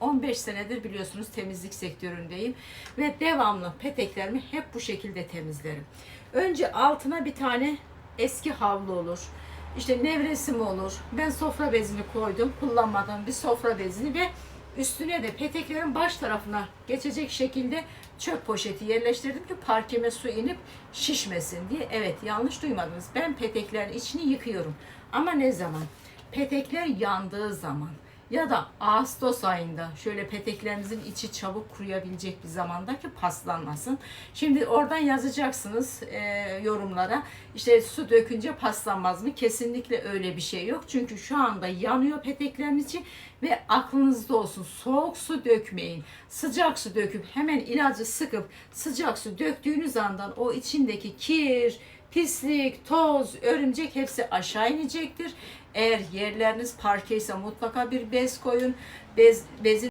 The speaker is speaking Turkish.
15 senedir biliyorsunuz temizlik sektöründeyim ve devamlı peteklerimi hep bu şekilde temizlerim. Önce altına bir tane eski havlu olur. İşte nevresim olur. Ben sofra bezini koydum. Kullanmadığım bir sofra bezini ve üstüne de peteklerin baş tarafına geçecek şekilde çöp poşeti yerleştirdim ki parkeme su inip şişmesin diye. Evet yanlış duymadınız. Ben peteklerin içini yıkıyorum. Ama ne zaman? Petekler yandığı zaman ya da Ağustos ayında şöyle peteklerimizin içi çabuk kuruyabilecek bir zamanda ki paslanmasın. Şimdi oradan yazacaksınız e, yorumlara. İşte su dökünce paslanmaz mı? Kesinlikle öyle bir şey yok. Çünkü şu anda yanıyor peteklerin içi ve aklınızda olsun soğuk su dökmeyin. Sıcak su döküp hemen ilacı sıkıp sıcak su döktüğünüz andan o içindeki kir, pislik, toz, örümcek hepsi aşağı inecektir. Eğer yerleriniz parke ise mutlaka bir bez koyun. Bez, bezi